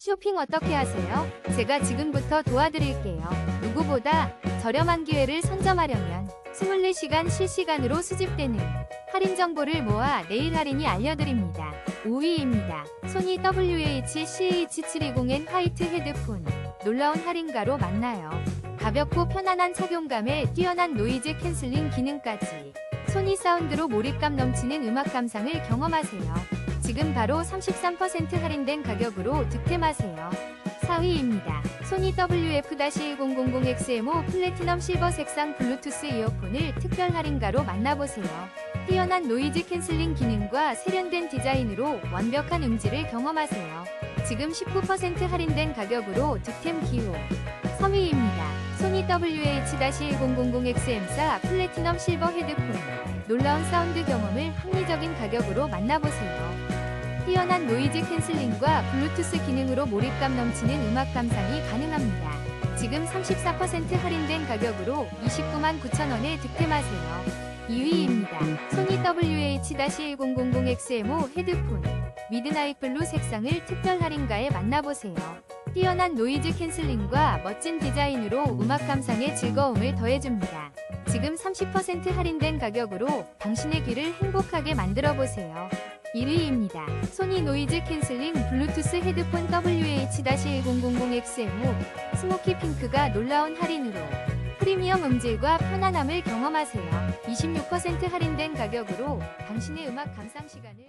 쇼핑 어떻게 하세요? 제가 지금부터 도와드릴게요. 누구보다 저렴한 기회를 선점하려면 24시간 실시간으로 수집되는 할인 정보를 모아 내일 할인이 알려드립니다. 5위입니다. 소니 WH-CH720N 화이트 헤드폰. 놀라운 할인가로 만나요. 가볍고 편안한 착용감에 뛰어난 노이즈 캔슬링 기능까지. 소니 사운드로 몰입감 넘치는 음악 감상을 경험하세요. 지금 바로 33% 할인된 가격으로 득템하세요. 4위입니다. 소니 WF-1000XM5 플래티넘 실버 색상 블루투스 이어폰을 특별 할인가로 만나보세요. 뛰어난 노이즈 캔슬링 기능과 세련된 디자인으로 완벽한 음질을 경험하세요. 지금 19% 할인된 가격으로 득템 기호. 3위입니다. 소니 WH-1000XM4 플래티넘 실버 헤드폰. 놀라운 사운드 경험을 합리적인 가격으로 만나보세요. 뛰어난 노이즈 캔슬링과 블루투스 기능으로 몰입감 넘치는 음악 감상이 가능합니다. 지금 34% 할인된 가격으로 29만 9천원에 득템하세요. 2위입니다. 소니 WH-1000XM5 헤드폰. 미드나잇 블루 색상을 특별 할인가에 만나보세요. 뛰어난 노이즈 캔슬링과 멋진 디자인으로 음악 감상의 즐거움을 더해줍니다. 지금 30% 할인된 가격으로 당신의 귀를 행복하게 만들어 보세요. 1위입니다. 소니 노이즈 캔슬링 블루투스 헤드폰 WH-1000XM5 스모키 핑크가 놀라운 할인으로 프리미엄 음질과 편안함을 경험하세요. 26% 할인된 가격으로 당신의 음악 감상 시간을